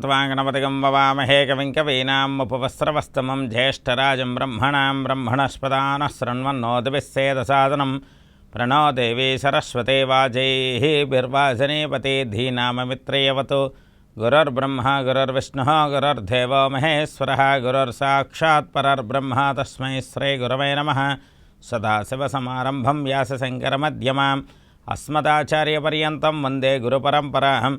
त्वाङ्गणपतिगं ववामहे कविङ्कवीनाम् उपवस्त्रवस्तमं ज्येष्ठराजं ब्रह्मणां ब्रह्मणस्पदानः शृण्वन्नोदिभिस्सेदसादनं प्रणो देवी सरस्वते वाजैः बिर्वासनेपते धीनाममित्रयवतु। गुरुर्ब्रह्मा, गुरुर्विष्णुः, गुरुर्देवो महेश्वरः, गुरुर्साक्षात् परर्ब्रह्मा तस्मै श्रीगुरवे नमः। सदाशिवसमारम्भं व्यासशङ्करमध्यमाम्। अस्मदाचार्यपर्यन्तं वंदे गुरुपरम्पराम्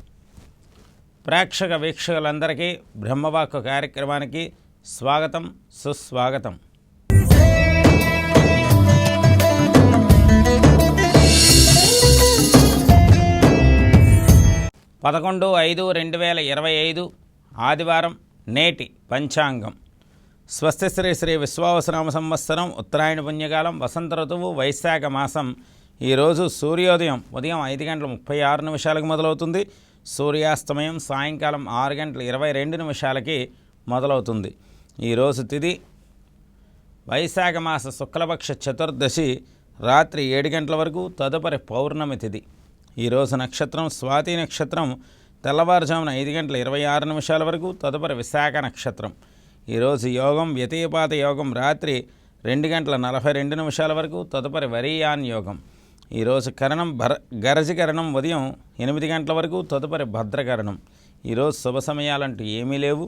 ప్రేక్షక వీక్షకులందరికీ బ్రహ్మవాక్కు కార్యక్రమానికి స్వాగతం సుస్వాగతం. పదకొండు ఐదు రెండు వేల ఇరవై ఐదు ఆదివారం నేటి పంచాంగం. స్వస్తి శ్రీ శ్రీ విశ్వావసనామ సంవత్సరం ఉత్తరాయణ పుణ్యకాలం వసంత ఋతువు వైశాఖ మాసం. ఈరోజు సూర్యోదయం ఉదయం ఐదు గంటల ముప్పై ఆరు నిమిషాలకు మొదలవుతుంది. సూర్యాస్తమయం సాయంకాలం ఆరు గంటల ఇరవై రెండు నిమిషాలకి మొదలవుతుంది. ఈరోజు తిది వైశాఖ మాస శుక్లపక్ష చతుర్దశి రాత్రి ఏడు గంటల వరకు తదుపరి పౌర్ణమి తిథి ఈరోజు నక్షత్రం స్వాతి నక్షత్రం తెల్లవారుజామున ఐదు గంటల ఇరవై ఆరు నిమిషాల వరకు తదుపరి విశాఖ నక్షత్రం. ఈరోజు యోగం వ్యతిపాత యోగం రాత్రి రెండు గంటల నలభై రెండు నిమిషాల వరకు తదుపరి వరియాన్ యోగం. ఈరోజు కరణం భర గరజకరణం ఉదయం ఎనిమిది గంటల వరకు తదుపరి భద్రకరణం ఈరోజు శుభ సమయాలంటూ ఏమీ లేవు.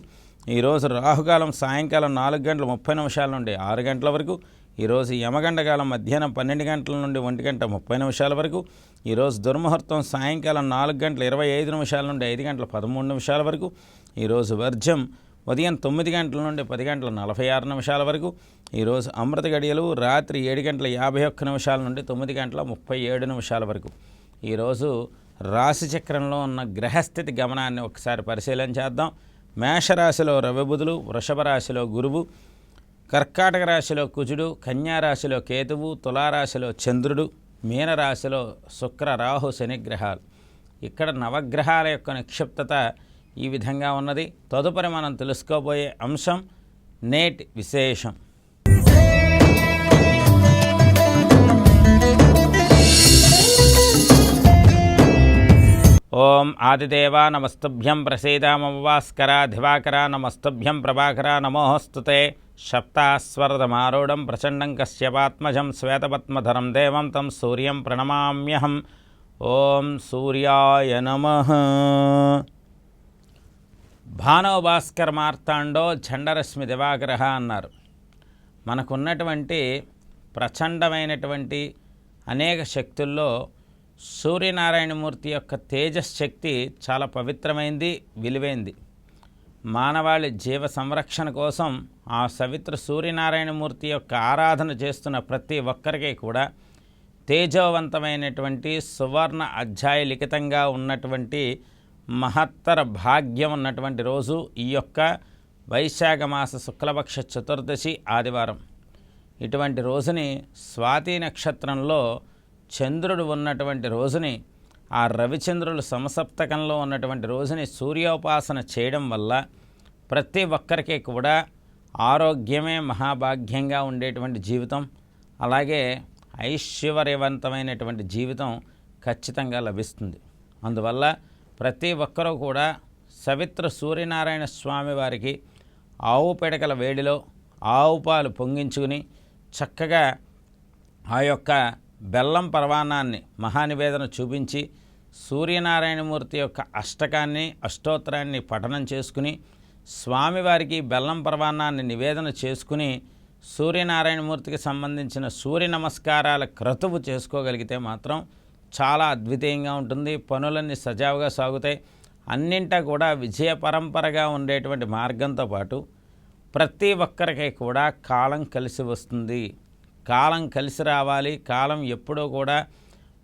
ఈరోజు రాహుకాలం సాయంకాలం నాలుగు గంటల ముప్పై నిమిషాల నుండి ఆరు గంటల వరకు ఈరోజు యమగండకాలం మధ్యాహ్నం పన్నెండు గంటల నుండి ఒంటి గంట ముప్పై నిమిషాల వరకు ఈరోజు దుర్ముహూర్తం సాయంకాలం నాలుగు గంటల ఇరవై ఐదు నిమిషాల నుండి ఐదు గంటల పదమూడు నిమిషాల వరకు ఈరోజు వర్జం ఉదయం తొమ్మిది గంటల నుండి పది గంటల నలభై ఆరు నిమిషాల వరకు ఈరోజు అమృత గడియలు రాత్రి ఏడు గంటల యాభై ఒక్క నిమిషాల నుండి తొమ్మిది గంటల ముప్పై ఏడు నిమిషాల వరకు. ఈరోజు రాశి చక్రంలో ఉన్న గ్రహస్థితి గమనాన్ని ఒకసారి పరిశీలన చేద్దాం. మేషరాశిలో రవిబుధులు వృషభ రాశిలో గురువు కర్కాటక రాశిలో కుజుడు కన్యారాశిలో కేతువు తులారాశిలో చంద్రుడు మీనరాశిలో శుక్ర రాహు శనిగ్రహాలు ఇక్కడ నవగ్రహాల యొక్క నిక్షిప్తత ఈ విధంగా ఉన్నది. తదుపరి మనం తెలుసుకోబోయే అంశం నేటి విశేషం. ఓం ఆదిదేవ నమస్తుభ్యం ప్రసీదామవాస్కర దివాకర నమస్తభ్యం ప్రభాకర నమోస్తుతే శప్తాస్వరదమారూఢం ప్రచండం కశ్యపాత్మజం శ్వేతపద్మధరం దేవం తం సూర్యం ప్రణమామ్యహం. ఓం సూర్యాయ నమ. భానవ భాస్కర్ మార్తాండో చండరశ్మి దివాగ్రహ అన్నారు. మనకున్నటువంటి ప్రచండమైనటువంటి అనేక శక్తుల్లో సూర్యనారాయణమూర్తి యొక్క తేజశక్తి చాలా పవిత్రమైంది విలువైంది. మానవాళి జీవ సంరక్షణ కోసం ఆ సవిత్ర సూర్యనారాయణమూర్తి యొక్క ఆరాధన చేస్తున్న ప్రతి ఒక్కరికి కూడా తేజోవంతమైనటువంటి సువర్ణ అధ్యాయ లిఖితంగా ఉన్నటువంటి మహత్తర భాగ్యం ఉన్నటువంటి రోజు ఈ యొక్క వైశాఖ మాస శుక్లపక్ష చతుర్దశి ఆదివారం. ఇటువంటి రోజుని స్వాతి నక్షత్రంలో చంద్రుడు ఉన్నటువంటి రోజుని ఆ రవిచంద్రులు సమసప్తకంలో ఉన్నటువంటి రోజుని సూర్యోపాసన చేయడం వల్ల ప్రతి ఒక్కరికి కూడా ఆరోగ్యమే మహాభాగ్యంగా ఉండేటువంటి జీవితం. అలాగే ఐశ్వర్యవంతమైనటువంటి జీవితం ఖచ్చితంగా లభిస్తుంది. అందువల్ల ప్రతి ఒక్కరూ కూడా సవిత్ర సూర్యనారాయణ స్వామి వారికి ఆవు పిడకల వేడిలో ఆవు పాలు పొంగించుకుని చక్కగా ఆ యొక్క బెల్లం పరవాణాన్ని మహానివేదన చూపించి సూర్యనారాయణమూర్తి యొక్క అష్టకాన్ని అష్టోత్తరాన్ని పఠనం చేసుకుని స్వామివారికి బెల్లం పరవాణాన్ని నివేదన చేసుకుని సూర్యనారాయణమూర్తికి సంబంధించిన సూర్య నమస్కారాల క్రతువు చేసుకోగలిగితే మాత్రం చాలా అద్వితీయంగా ఉంటుంది. పనులన్నీ సజావుగా సాగుతాయి. అన్నింటా కూడా విజయ పరంపరగా ఉండేటువంటి మార్గంతో పాటు ప్రతి ఒక్కరికి కూడా కాలం కలిసి వస్తుంది. కాలం కలిసి రావాలి. కాలం ఎప్పుడూ కూడా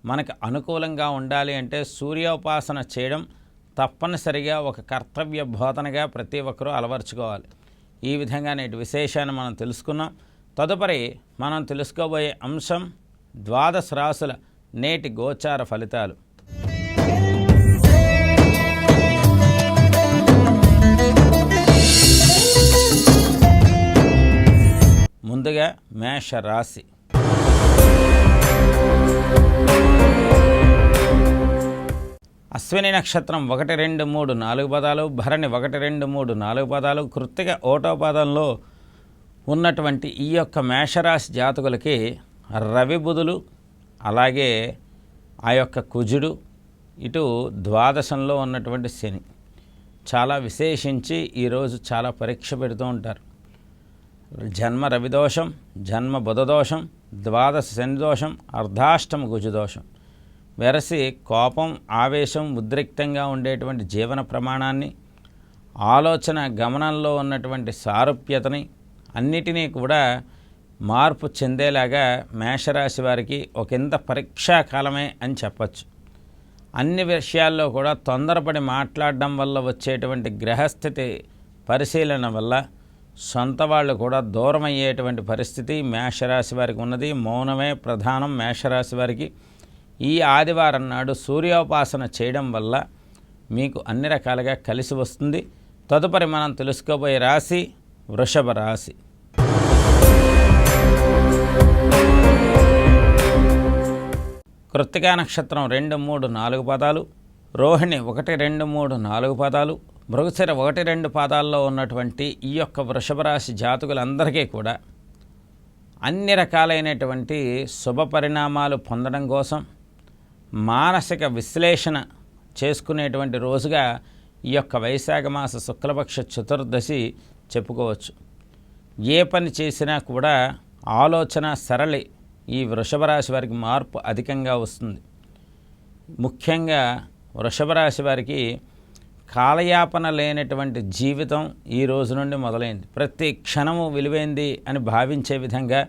మనకు అనుకూలంగా ఉండాలి అంటే సూర్యోపాసన చేయడం తప్పనిసరిగా ఒక కర్తవ్య బోధనగా ప్రతి ఒక్కరూ అలవర్చుకోవాలి. ఈ విధంగా నేటి విశేషాన్ని మనం తెలుసుకున్నాం. తదుపరి మనం తెలుసుకోబోయే అంశం ద్వాదశ రాసుల నేటి గోచార ఫలితాలు. ముందుగా మేష రాశి. అశ్విని నక్షత్రం ఒకటి రెండు మూడు నాలుగు పదాలు భరణి ఒకటి రెండు మూడు నాలుగు పదాలు కృత్తిక ఓటో పదంలో ఉన్నటువంటి ఈ యొక్క మేషరాశి జాతకులకి రవి బుధులు అలాగే ఆ యొక్క కుజుడు ఇటు ద్వాదశంలో ఉన్నటువంటి శని. చాలా విశేషించి ఈరోజు చాలా పరీక్ష పెడుతూ ఉంటారు. జన్మ రవిదోషం జన్మ బుధదోషం ద్వాదశ శని దోషం అర్ధాష్టమ గుజుదోషం వెరసి కోపం ఆవేశం ఉద్రిక్తంగా ఉండేటువంటి జీవన ప్రమాణాన్ని ఆలోచన గమనంలో ఉన్నటువంటి సారూప్యతని అన్నిటినీ కూడా మార్పు చెందేలాగా మేషరాశి వారికి ఒకంత పరీక్షాకాలమే అని చెప్పచ్చు. అన్ని విషయాల్లో కూడా తొందరపడి మాట్లాడడం వల్ల వచ్చేటువంటి గ్రహస్థితి పరిశీలన వల్ల సొంత వాళ్ళు కూడా దూరం అయ్యేటువంటి పరిస్థితి మేషరాశి వారికి ఉన్నది. మౌనమే ప్రధానం మేషరాశి వారికి. ఈ ఆదివారం నాడు సూర్యోపాసన చేయడం వల్ల మీకు అన్ని రకాలుగా కలిసి వస్తుంది. తదుపరి మనం తెలుసుకోబోయే రాశి వృషభ రాశి. కృత్తికా నక్షత్రం రెండు మూడు నాలుగు పదాలు. రోహిణి ఒకటి రెండు మూడు నాలుగు పదాలు. మృగశిర ఒకటి రెండు పాదాల్లో ఉన్నటువంటి ఈ యొక్క వృషభ రాశి జాతకులందరికీ కూడా అన్ని రకాలైనటువంటి శుభ పరిణామాలు పొందడం కోసం మానసిక విశ్లేషణ చేసుకునేటువంటి రోజుగా ఈ యొక్క వైశాఖ మాస శుక్లపక్ష చతుర్దశి చెప్పుకోవచ్చు. ఏ పని చేసినా కూడా ఆలోచన సరళి ఈ వృషభ రాశి వారికి మార్పు అధికంగా వస్తుంది. ముఖ్యంగా వృషభ రాశి వారికి కాలయాపన లేనటువంటి జీవితం ఈ రోజు నుండి మొదలైంది. ప్రతి క్షణము విలువైంది అని భావించే విధంగా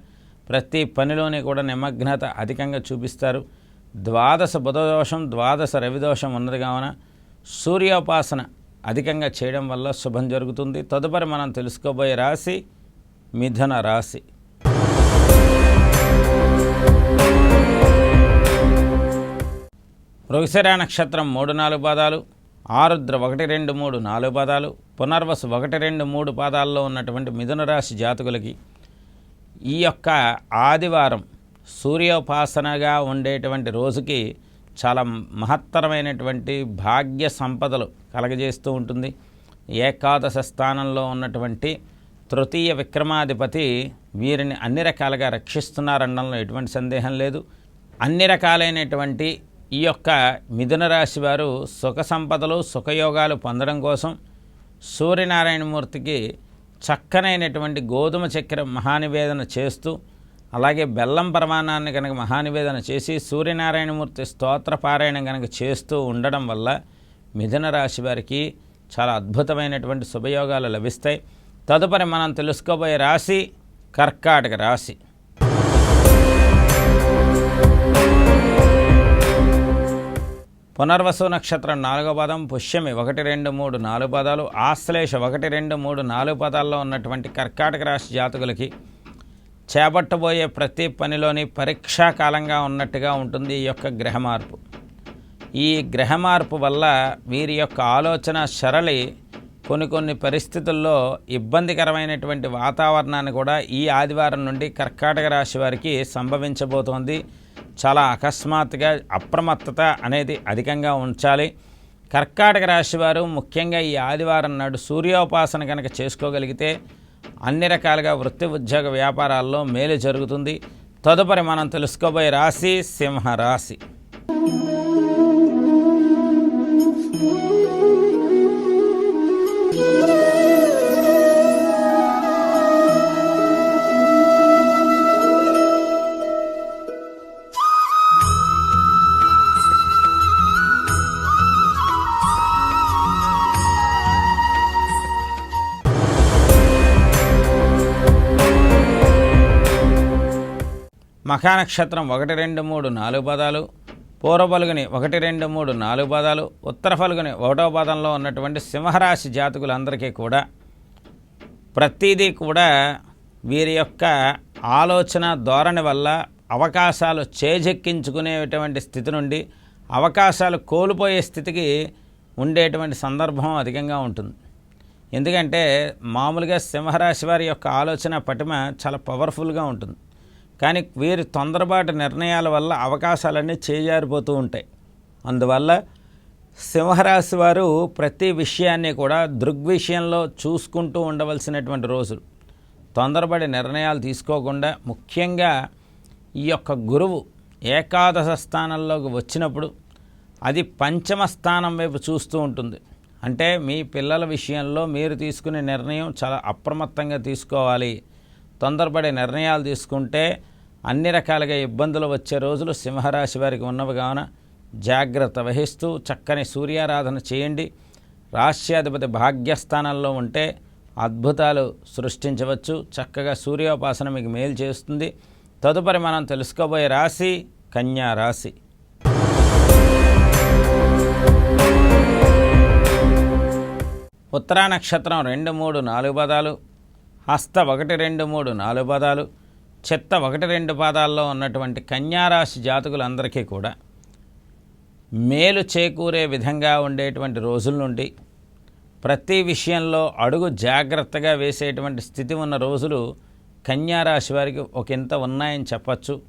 ప్రతి పనిలోనే కూడా నిమగ్నత అధికంగా చూపిస్తారు. ద్వాదశ బుధదోషం ద్వాదశ రవిదోషం ఉన్నది కావున సూర్యోపాసన అధికంగా చేయడం వల్ల శుభం జరుగుతుంది. తదుపరి మనం తెలుసుకోబోయే రాశి మిథున రాశి. మృగశిర నక్షత్రం మూడు నాలుగు పాదాలు ఆరుద్ర ఒకటి రెండు మూడు నాలుగు పాదాలు పునర్వసు ఒకటి రెండు మూడు పాదాల్లో ఉన్నటువంటి మిథున రాశి జాతకులకి ఈ యొక్క ఆదివారం సూర్యోపాసనగా ఉండేటువంటి రోజుకి చాలా మహత్తరమైనటువంటి భాగ్య సంపదలు కలగజేస్తూ ఉంటుంది. ఏకాదశ స్థానంలో ఉన్నటువంటి తృతీయ విక్రమాధిపతి వీరిని అన్ని రకాలుగా రక్షిస్తున్నారనడంలో ఎటువంటి సందేహం లేదు. అన్ని రకాలైనటువంటి ఈ యొక్క మిథున రాశి వారు సుఖ సంపదలు సుఖయోగాలు పొందడం కోసం సూర్యనారాయణమూర్తికి చక్కనైనటువంటి గోధుమ చక్కెర మహానివేదన చేస్తూ అలాగే బెల్లం ప్రమాణాన్ని కనుక మహానివేదన చేసి సూర్యనారాయణమూర్తి స్తోత్ర పారాయణం కనుక చేస్తూ ఉండడం వల్ల మిథున రాశి వారికి చాలా అద్భుతమైనటువంటి శుభయోగాలు లభిస్తాయి. తదుపరి మనం తెలుసుకోబోయే రాశి కర్కాటక రాశి. పునర్వసు నక్షత్రం నాలుగో పదం పుష్యమి ఒకటి రెండు మూడు నాలుగు పదాలు ఆశ్లేష ఒకటి రెండు మూడు నాలుగు పదాల్లో ఉన్నటువంటి కర్కాటక రాశి జాతకులకి చేపట్టబోయే ప్రతి పనిలోని పరీక్షాకాలంగా ఉన్నట్టుగా ఉంటుంది ఈ యొక్క గ్రహ మార్పు ఈ గ్రహ మార్పు వల్ల వీరి యొక్క ఆలోచన సరళి కొన్ని కొన్ని పరిస్థితుల్లో ఇబ్బందికరమైనటువంటి వాతావరణాన్ని కూడా ఈ ఆదివారం నుండి కర్కాటక రాశి వారికి సంభవించబోతోంది. చాలా అకస్మాత్తుగా అప్రమత్తత అనేది అధికంగా ఉంచాలి. కర్కాటక రాశివారు ముఖ్యంగా ఈ ఆదివారం నాడు సూర్యోపాసన కనుక చేసుకోగలిగితే అన్ని రకాలుగా వృత్తి ఉద్యోగ వ్యాపారాల్లో మేలు జరుగుతుంది. తదుపరి మనం తెలుసుకోబోయే రాశి సింహ మఖానక్షత్రం నక్షత్రం ఒకటి రెండు మూడు నాలుగు పదాలు పూర్వ పలుగుని ఒకటి రెండు మూడు నాలుగు పదాలు ఉత్తర పలుగుని ఒకటో పదంలో ఉన్నటువంటి సింహరాశి జాతకులందరికీ కూడా ప్రతిదీ కూడా వీరి యొక్క ఆలోచన ధోరణి వల్ల అవకాశాలు చేజెక్కించుకునేటువంటి స్థితి నుండి అవకాశాలు కోల్పోయే స్థితికి ఉండేటువంటి సందర్భం అధికంగా ఉంటుంది. ఎందుకంటే మామూలుగా సింహరాశి వారి యొక్క ఆలోచన పటిమ చాలా పవర్ఫుల్గా ఉంటుంది. కానీ వీరి తొందరపాటు నిర్ణయాల వల్ల అవకాశాలన్నీ చేజారిపోతూ ఉంటాయి. అందువల్ల సింహరాశి వారు ప్రతి విషయాన్ని కూడా దృగ్విషయంలో చూసుకుంటూ ఉండవలసినటువంటి రోజులు. తొందరపడి నిర్ణయాలు తీసుకోకుండా ముఖ్యంగా ఈ యొక్క గురువు ఏకాదశ స్థానంలోకి వచ్చినప్పుడు అది పంచమ స్థానం వైపు చూస్తూ ఉంటుంది. అంటే మీ పిల్లల విషయంలో మీరు తీసుకునే నిర్ణయం చాలా అప్రమత్తంగా తీసుకోవాలి. తొందరపడే నిర్ణయాలు తీసుకుంటే అన్ని రకాలుగా ఇబ్బందులు వచ్చే రోజులు సింహరాశి వారికి ఉన్నవి కావున జాగ్రత్త వహిస్తూ చక్కని సూర్యారాధన చేయండి. రాష్ట్రాధిపతి భాగ్యస్థానంలో ఉంటే అద్భుతాలు సృష్టించవచ్చు. చక్కగా సూర్యోపాసన మీకు మేలు చేస్తుంది. తదుపరి మనం తెలుసుకోబోయే రాశి కన్యా రాశి. ఉత్తరా నక్షత్రం రెండు మూడు నాలుగు పదాలు. హస్త ఒకటి రెండు మూడు నాలుగు పదాలు చెత్త ఒకటి రెండు పాదాల్లో ఉన్నటువంటి కన్యారాశి జాతకులందరికీ కూడా మేలు చేకూరే విధంగా ఉండేటువంటి రోజుల నుండి ప్రతి విషయంలో అడుగు జాగ్రత్తగా వేసేటువంటి స్థితి ఉన్న రోజులు కన్యారాశి వారికి ఒకంత ఉన్నాయని చెప్పచ్చు.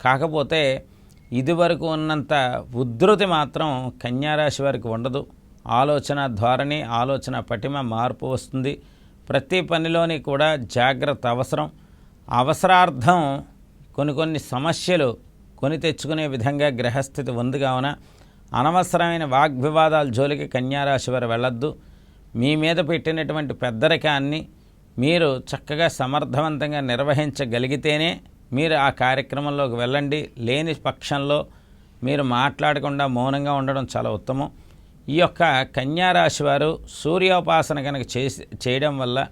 కాకపోతే ఇదివరకు ఉన్నంత ఉధృతి మాత్రం కన్యారాశి వారికి ఉండదు. ఆలోచన ధోరణి ఆలోచన పటిమ మార్పు వస్తుంది. ప్రతి పనిలోని కూడా జాగ్రత్త అవసరం. అవసరార్థం కొన్ని కొన్ని సమస్యలు కొని తెచ్చుకునే విధంగా గ్రహస్థితి ఉంది కావున అనవసరమైన వాగ్వివాదాల జోలికి కన్యారాశి వారు వెళ్ళొద్దు. మీ మీద పెట్టినటువంటి పెద్దరికాన్ని మీరు చక్కగా సమర్థవంతంగా నిర్వహించగలిగితేనే మీరు ఆ కార్యక్రమంలోకి వెళ్ళండి. లేని పక్షంలో మీరు మాట్లాడకుండా మౌనంగా ఉండడం చాలా ఉత్తమం. ఈ యొక్క కన్యారాశి వారు సూర్యోపాసన కనుక చేసి చేయడం వల్ల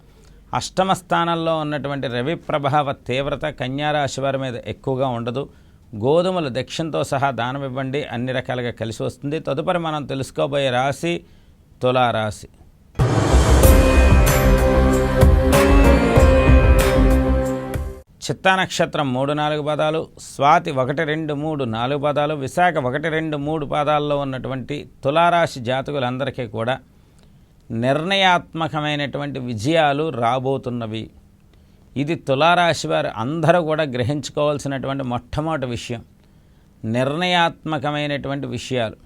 అష్టమ స్థానంలో ఉన్నటువంటి రవి ప్రభావ తీవ్రత కన్యారాశి వారి మీద ఎక్కువగా ఉండదు. గోధుమలు దక్షిణతో సహా దానం ఇవ్వండి. అన్ని రకాలుగా కలిసి వస్తుంది. తదుపరి మనం తెలుసుకోబోయే రాశి తులారాశి. చిత్తా నక్షత్రం మూడు నాలుగు పదాలు స్వాతి ఒకటి రెండు మూడు నాలుగు పదాలు విశాఖ ఒకటి రెండు మూడు పాదాల్లో ఉన్నటువంటి తులారాశి జాతకులందరికీ కూడా నిర్ణయాత్మకమైనటువంటి విజయాలు రాబోతున్నవి. ఇది తులారాశి వారు అందరూ కూడా గ్రహించుకోవాల్సినటువంటి మొట్టమొదటి విషయం. నిర్ణయాత్మకమైనటువంటి విషయాలు.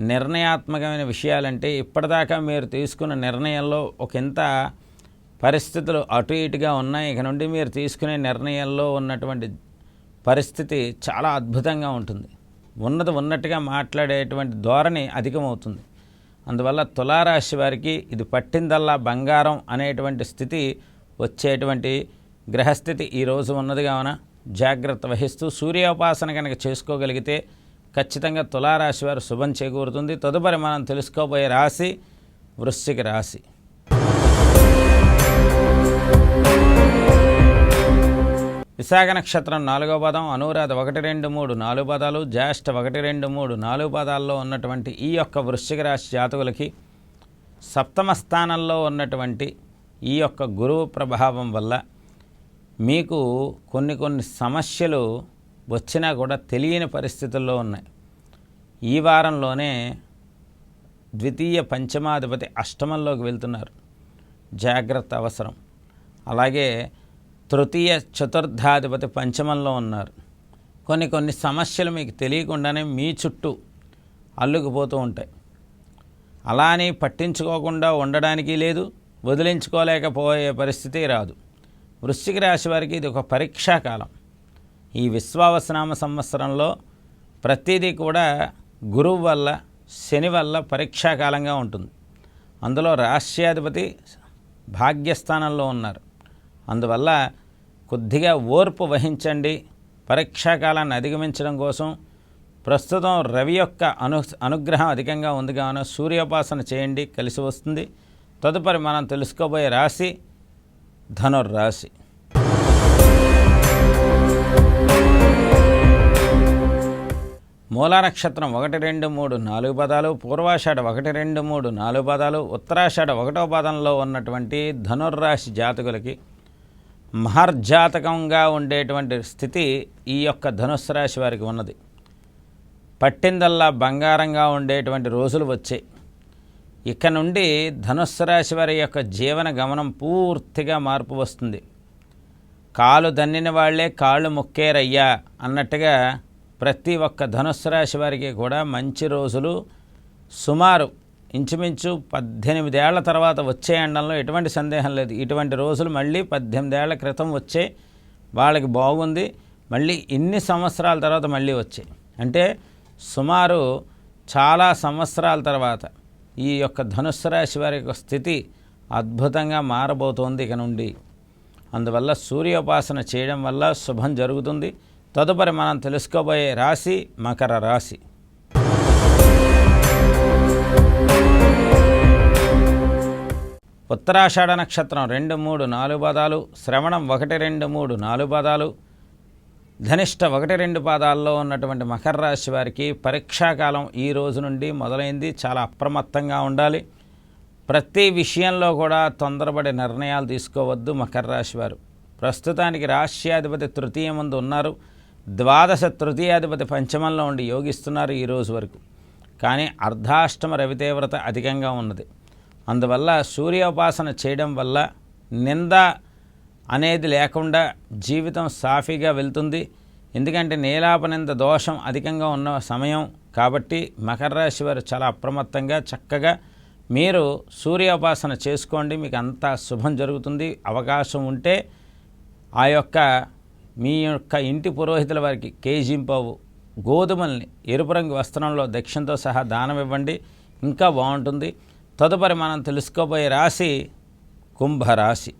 నిర్ణయాత్మకమైన విషయాలంటే ఇప్పటిదాకా మీరు తీసుకున్న నిర్ణయంలో ఒకంత పరిస్థితులు అటు ఇటుగా ఉన్నాయి. ఇక నుండి మీరు తీసుకునే నిర్ణయాల్లో ఉన్నటువంటి పరిస్థితి చాలా అద్భుతంగా ఉంటుంది. ఉన్నది ఉన్నట్టుగా మాట్లాడేటువంటి ధోరణి అధికమవుతుంది. అందువల్ల తులారాశి వారికి ఇది పట్టిందల్లా బంగారం అనేటువంటి స్థితి వచ్చేటువంటి గ్రహస్థితి ఈరోజు ఉన్నది కావున జాగ్రత్త వహిస్తూ సూర్యోపాసన కనుక చేసుకోగలిగితే ఖచ్చితంగా తులారాశి వారు శుభం చేకూరుతుంది. తదుపరి మనం తెలుసుకోబోయే రాశి వృశ్చిక రాశి. విశాఖ నక్షత్రం నాలుగో పదం అనురాధ ఒకటి రెండు మూడు నాలుగు పదాలు జ్యేష్ఠ ఒకటి రెండు మూడు నాలుగు పదాల్లో ఉన్నటువంటి ఈ యొక్క వృశ్చిక రాశి జాతకులకి సప్తమ స్థానంలో ఉన్నటువంటి ఈ యొక్క గురువు ప్రభావం వల్ల మీకు కొన్ని కొన్ని సమస్యలు వచ్చినా కూడా తెలియని పరిస్థితుల్లో ఉన్నాయి. ఈ వారంలోనే ద్వితీయ పంచమాధిపతి అష్టమంలోకి వెళ్తున్నారు. జాగ్రత్త అవసరం. అలాగే తృతీయ చతుర్థాధిపతి పంచమంలో ఉన్నారు. కొన్ని కొన్ని సమస్యలు మీకు తెలియకుండానే మీ చుట్టూ అల్లుకుపోతూ ఉంటాయి. అలా అని పట్టించుకోకుండా ఉండడానికి లేదు వదిలించుకోలేకపోయే పరిస్థితి రాదు. వృశ్చిక రాశి వారికి ఇది ఒక పరీక్షా కాలం. ఈ విశ్వావసనామ సంవత్సరంలో ప్రతిదీ కూడా గురువు వల్ల శని వల్ల పరీక్షాకాలంగా ఉంటుంది. అందులో రాష్ట్రాధిపతి భాగ్యస్థానంలో ఉన్నారు. అందువల్ల కొద్దిగా ఓర్పు వహించండి. పరీక్షాకాలాన్ని అధిగమించడం కోసం ప్రస్తుతం రవి యొక్క అను అనుగ్రహం అధికంగా ఉంది కావున సూర్యోపాసన చేయండి కలిసి వస్తుంది. తదుపరి మనం తెలుసుకోబోయే రాశి ధనుర్రాశి. మూల నక్షత్రం ఒకటి రెండు మూడు నాలుగు పదాలు పూర్వాషాఢ ఒకటి రెండు మూడు నాలుగు పదాలు ఉత్తరాషాఢ ఒకటో పదంలో ఉన్నటువంటి ధనుర్రాశి జాతకులకి మహర్జాతకంగా ఉండేటువంటి స్థితి ఈ యొక్క ధనుస్సు రాశి వారికి ఉన్నది. పట్టిందల్లా బంగారంగా ఉండేటువంటి రోజులు వచ్చాయి. ఇక నుండి ధనుస్సు రాశి వారి యొక్క జీవన గమనం పూర్తిగా మార్పు వస్తుంది. కాలు దన్నిన వాళ్ళే కాళ్ళు మొక్కేరయ్యా అన్నట్టుగా ప్రతి ఒక్క ధనుస్సు రాశి వారికి కూడా మంచి రోజులు సుమారు ఇంచుమించు పద్దెనిమిదేళ్ళ తర్వాత వచ్చే ఎండంలో ఎటువంటి సందేహం లేదు. ఇటువంటి రోజులు మళ్ళీ పద్దెనిమిదేళ్ళ క్రితం వచ్చే వాళ్ళకి బాగుంది. మళ్ళీ ఇన్ని సంవత్సరాల తర్వాత మళ్ళీ వచ్చాయి అంటే సుమారు చాలా సంవత్సరాల తర్వాత ఈ యొక్క ధనుస్సు రాశి వారి యొక్క స్థితి అద్భుతంగా మారబోతోంది ఇక నుండి. అందువల్ల సూర్యోపాసన చేయడం వల్ల శుభం జరుగుతుంది. తదుపరి మనం తెలుసుకోబోయే రాశి మకర రాశి. ఉత్తరాషాఢ నక్షత్రం రెండు మూడు నాలుగు పదాలు శ్రవణం ఒకటి రెండు మూడు నాలుగు పదాలు ధనిష్ట ఒకటి రెండు పాదాల్లో ఉన్నటువంటి మకర రాశి వారికి పరీక్షాకాలం ఈ రోజు నుండి మొదలైంది. చాలా అప్రమత్తంగా ఉండాలి. ప్రతి విషయంలో కూడా తొందరపడి నిర్ణయాలు తీసుకోవద్దు మకర రాశి వారు. ప్రస్తుతానికి రాష్ట్రాధిపతి తృతీయ ముందు ఉన్నారు. ద్వాదశ తృతీయాధిపతి పంచమంలో ఉండి యోగిస్తున్నారు ఈ రోజు వరకు. కానీ అర్ధాష్టమ రవితీవ్రత అధికంగా ఉన్నది. అందువల్ల సూర్యోపాసన చేయడం వల్ల నింద అనేది లేకుండా జీవితం సాఫీగా వెళ్తుంది. ఎందుకంటే నీలాపనింద దోషం అధికంగా ఉన్న సమయం కాబట్టి మకర రాశి వారు చాలా అప్రమత్తంగా చక్కగా మీరు సూర్యోపాసన చేసుకోండి. మీకు అంతా శుభం జరుగుతుంది. అవకాశం ఉంటే ఆ యొక్క మీ యొక్క ఇంటి పురోహితుల వారికి కేజింపవు గోధుమల్ని ఎరుపు రంగు వస్త్రంలో దక్షిణతో సహా దానం ఇవ్వండి. ఇంకా బాగుంటుంది. తదుపరి మనం తెలుసుకోబోయే రాశి కుంభరాశి.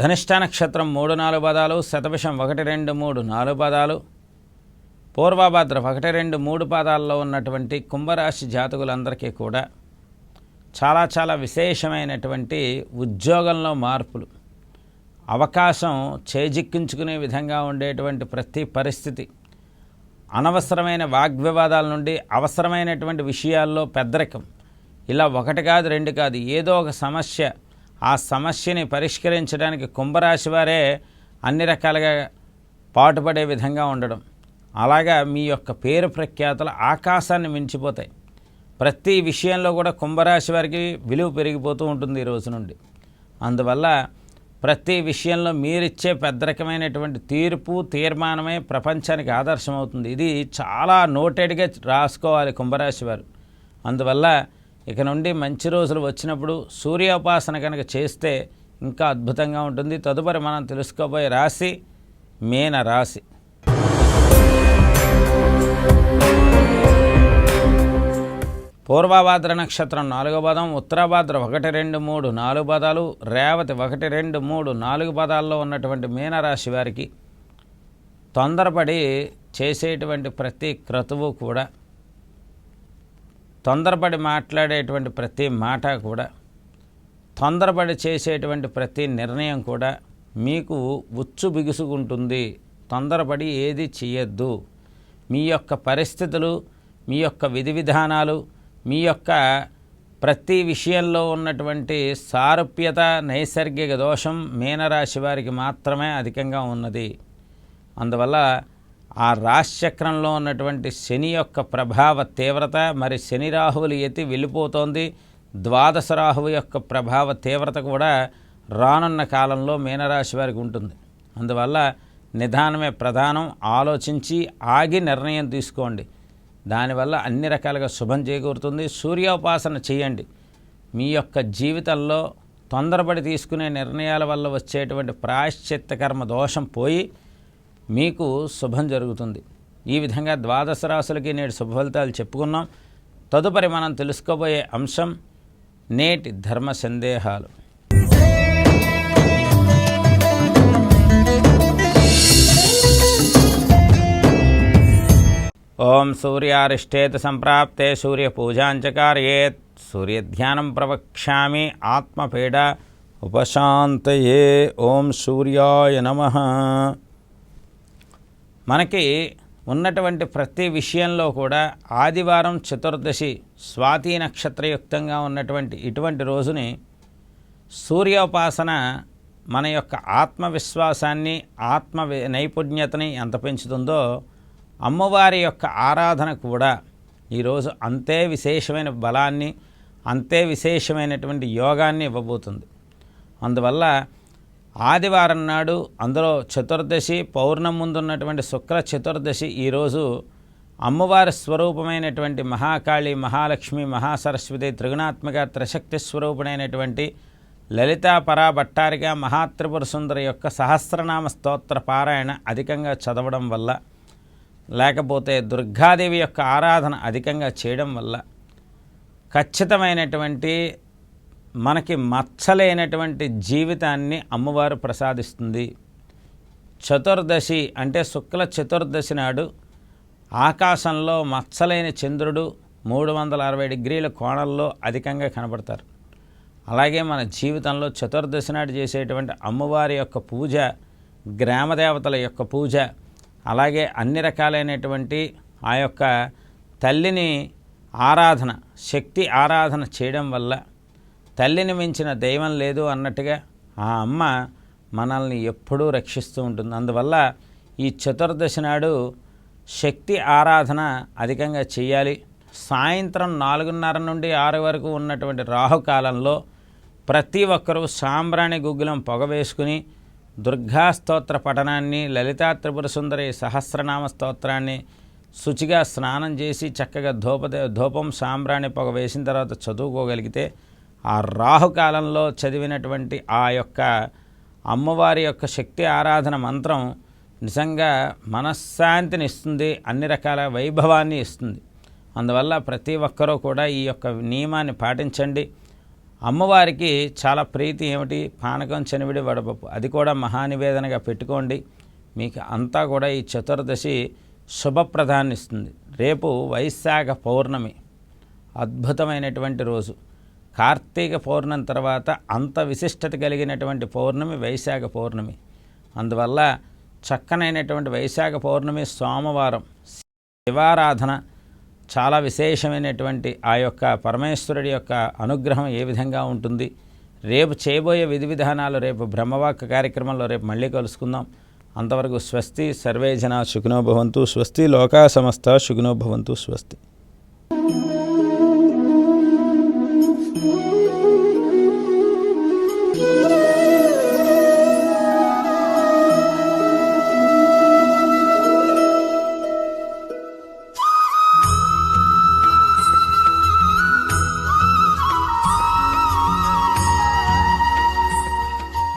ధనిష్ట నక్షత్రం మూడు నాలుగు పదాలు శతభిషం ఒకటి రెండు మూడు నాలుగు పదాలు పూర్వభద్ర ఒకటి రెండు మూడు పాదాల్లో ఉన్నటువంటి కుంభరాశి జాతకులందరికీ కూడా చాలా చాలా విశేషమైనటువంటి ఉద్యోగంలో మార్పులు అవకాశం చేజిక్కించుకునే విధంగా ఉండేటువంటి ప్రతి పరిస్థితి. అనవసరమైన వాగ్వివాదాల నుండి అవసరమైనటువంటి విషయాల్లో పెద్దరికం. ఇలా ఒకటి కాదు రెండు కాదు ఏదో ఒక సమస్య ఆ సమస్యని పరిష్కరించడానికి కుంభరాశి వారే అన్ని రకాలుగా పాటుపడే విధంగా ఉండడం. అలాగా మీ యొక్క పేరు ప్రఖ్యాతలు ఆకాశాన్ని మించిపోతాయి. ప్రతి విషయంలో కూడా కుంభరాశి వారికి విలువ పెరిగిపోతూ ఉంటుంది ఈ రోజు నుండి. అందువల్ల ప్రతి విషయంలో మీరిచ్చే పెద్ద రకమైనటువంటి తీర్పు తీర్మానమే ప్రపంచానికి ఆదర్శమవుతుంది. ఇది చాలా నోటెడ్గా రాసుకోవాలి కుంభరాశి వారు. అందువల్ల ఇక నుండి మంచి రోజులు వచ్చినప్పుడు సూర్యోపాసన కనుక చేస్తే ఇంకా అద్భుతంగా ఉంటుంది. తదుపరి మనం తెలుసుకోబోయే రాశి మీన రాశి పూర్వభాద్ర నక్షత్రం నాలుగు పదం ఉత్తరభాద్ర ఒకటి రెండు మూడు నాలుగు పదాలు రేవతి ఒకటి రెండు మూడు నాలుగు పదాల్లో ఉన్నటువంటి మీనరాశి వారికి తొందరపడి చేసేటువంటి ప్రతి క్రతువు కూడా తొందరపడి మాట్లాడేటువంటి ప్రతి మాట కూడా తొందరపడి చేసేటువంటి ప్రతి నిర్ణయం కూడా మీకు ఉచ్చు బిగుసుకుంటుంది. తొందరపడి ఏది చేయొద్దు మీ యొక్క పరిస్థితులు మీ యొక్క విధి విధానాలు మీ యొక్క ప్రతి విషయంలో ఉన్నటువంటి సారూప్యత నైసర్గిక దోషం మీనరాశి వారికి మాత్రమే అధికంగా ఉన్నది. అందువల్ల ఆ రాశిచక్రంలో ఉన్నటువంటి శని యొక్క ప్రభావ తీవ్రత మరి శని రాహువులు ఎత్తి వెళ్ళిపోతోంది. ద్వాదశ రాహువు యొక్క ప్రభావ తీవ్రత కూడా రానున్న కాలంలో మీనరాశి వారికి ఉంటుంది. అందువల్ల నిదానమే ప్రధానం. ఆలోచించి ఆగి నిర్ణయం తీసుకోండి. దానివల్ల అన్ని రకాలుగా శుభం చేకూరుతుంది. సూర్యోపాసన చేయండి. మీ యొక్క జీవితంలో తొందరపడి తీసుకునే నిర్ణయాల వల్ల వచ్చేటువంటి ప్రాయశ్చిత్త కర్మ దోషం పోయి మీకు శుభం జరుగుతుంది. ఈ విధంగా ద్వాదశ రాశులకి నేటి శుభఫలితాలు చెప్పుకున్నాం. తదుపరి మనం తెలుసుకోబోయే అంశం నేటి ధర్మ సందేహాలు. ఓం సూర్యారిష్టేత సంప్రాప్తే సూర్యపూజాంచ కార్యేత్ సూర్యధ్యానం ప్రవక్ష్యామి ఆత్మపీడ ఉపశాంతయే. ఓం సూర్యాయ నమ. మనకి ఉన్నటువంటి ప్రతి విషయంలో కూడా ఆదివారం చతుర్దశి స్వాతి నక్షత్రయుక్తంగా ఉన్నటువంటి ఇటువంటి రోజుని సూర్యోపాసన మన యొక్క ఆత్మవిశ్వాసాన్ని ఆత్మ నైపుణ్యతని ఎంత పెంచుతుందో అమ్మవారి యొక్క ఆరాధన కూడా ఈరోజు అంతే విశేషమైన బలాన్ని అంతే విశేషమైనటువంటి యోగాన్ని ఇవ్వబోతుంది. అందువల్ల ఆదివారం నాడు అందులో చతుర్దశి పౌర్ణం ముందున్నటువంటి శుక్ర చతుర్దశి ఈరోజు అమ్మవారి స్వరూపమైనటువంటి మహాకాళి మహాలక్ష్మి మహాసరస్వతి త్రిగుణాత్మక త్రిశక్తి స్వరూపుడైనటువంటి లలితా పరా భట్టారిగా మహాత్రిపుర సుందరి యొక్క సహస్రనామ స్తోత్ర పారాయణ అధికంగా చదవడం వల్ల లేకపోతే దుర్గాదేవి యొక్క ఆరాధన అధికంగా చేయడం వల్ల ఖచ్చితమైనటువంటి మనకి మచ్చలేనటువంటి జీవితాన్ని అమ్మవారు ప్రసాదిస్తుంది. చతుర్దశి అంటే శుక్ల చతుర్దశి నాడు ఆకాశంలో మచ్చలేని చంద్రుడు మూడు వందల అరవై డిగ్రీల కోణంలో అధికంగా కనబడతారు. అలాగే మన జీవితంలో చతుర్దశి నాడు చేసేటువంటి అమ్మవారి యొక్క పూజ గ్రామదేవతల యొక్క పూజ అలాగే అన్ని రకాలైనటువంటి ఆ యొక్క తల్లిని ఆరాధన శక్తి ఆరాధన చేయడం వల్ల తల్లిని మించిన దైవం లేదు అన్నట్టుగా ఆ అమ్మ మనల్ని ఎప్పుడూ రక్షిస్తూ ఉంటుంది. అందువల్ల ఈ చతుర్దశి నాడు శక్తి ఆరాధన అధికంగా చేయాలి. సాయంత్రం నాలుగున్నర నుండి ఆరు వరకు ఉన్నటువంటి రాహుకాలంలో ప్రతి ఒక్కరూ సాంబ్రాణి గుగ్గులం పొగ వేసుకుని దుర్గా స్తోత్ర పఠనాన్ని లలితా త్రిపుర సుందరి సహస్రనామ స్తోత్రాన్ని శుచిగా స్నానం చేసి చక్కగా ధూపదే ధూపం సాంబ్రాణి పొగ వేసిన తర్వాత చదువుకోగలిగితే ఆ రాహుకాలంలో చదివినటువంటి ఆ యొక్క అమ్మవారి యొక్క శక్తి ఆరాధన మంత్రం నిజంగా మనశ్శాంతిని ఇస్తుంది అన్ని రకాల వైభవాన్ని ఇస్తుంది. అందువల్ల ప్రతి ఒక్కరూ కూడా ఈ యొక్క నియమాన్ని పాటించండి. అమ్మవారికి చాలా ప్రీతి ఏమిటి? పానకం చెనివిడి వడపప్పు. అది కూడా మహానివేదనగా పెట్టుకోండి. మీకు అంతా కూడా ఈ చతుర్దశి శుభప్రదాన్ని ఇస్తుంది రేపు వైశాఖ పౌర్ణమి అద్భుతమైనటువంటి రోజు. కార్తీక పౌర్ణమి తర్వాత అంత విశిష్టత కలిగినటువంటి పౌర్ణమి వైశాఖ పౌర్ణమి. అందువల్ల చక్కనైనటువంటి వైశాఖ పౌర్ణమి సోమవారం శివారాధన చాలా విశేషమైనటువంటి ఆ యొక్క పరమేశ్వరుడి యొక్క అనుగ్రహం ఏ విధంగా ఉంటుంది? రేపు చేయబోయే విధి విధానాలు రేపు బ్రహ్మవాక్ కార్యక్రమంలో రేపు మళ్ళీ కలుసుకుందాం. అంతవరకు స్వస్తి సర్వే జన స్వస్తి లోకా సమస్త సుఖినో స్వస్తి.